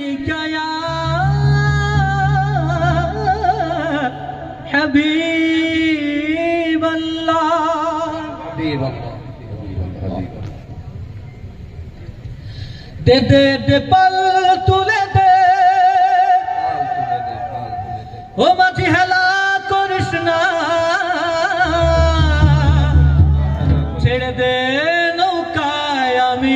يا حبيب الله حبيب الله দে দে দে পাল তুলে দে ও মাঝি হেলা করিস না ছেড়ে দে নৌকায় আমি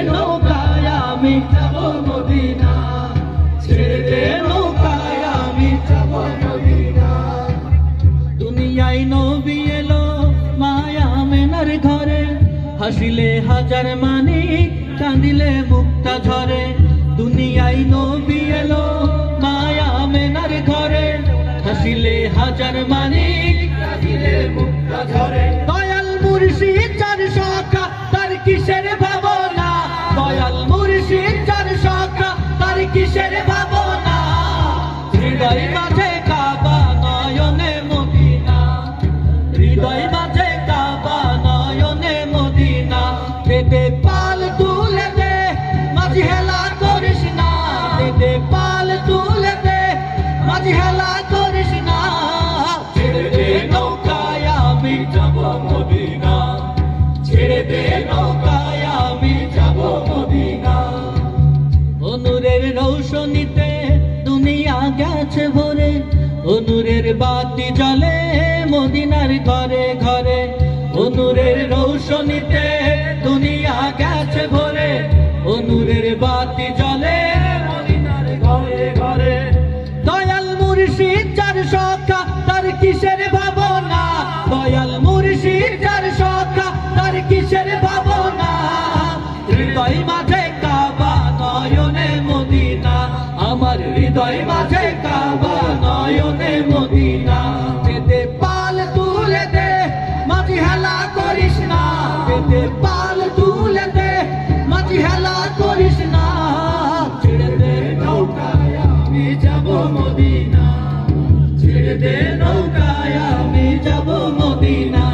যাব মদিনা। দুনিয়ায় নবী এলো মায়া মেনার ঘরে। হাসিলে হাজার মানি কাঁদিলে মুক্তা ঝরে। দুনিয়াই নবী এলো গেছে ভরে অনুরের বাতি জলে মদিনার ঘরে ঘরে। অনুরের রৌশনীতে দুনিয়া গেছে ভরে অনুরের বাতি জ্বলে মদিনা দে, পাল তুলে দে মাঝি হেলা করিস না। দে, পাল তুলে দে মাঝি হেলা করিস না। ছেড়ে দে নৌকায়, আমি যাব মদিনা। ছেড়ে দে নৌকায়, আমি যাব মদিনা।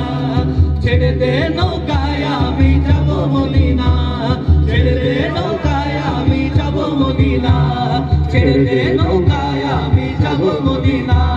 ছেড়ে দে নৌকায়, আমি যাব মদিনা। ছেড়ে দে নৌকায়, আমি যাব মদিনা। ছেড়ে দে নৌকায়, আমি যাব মদিনা।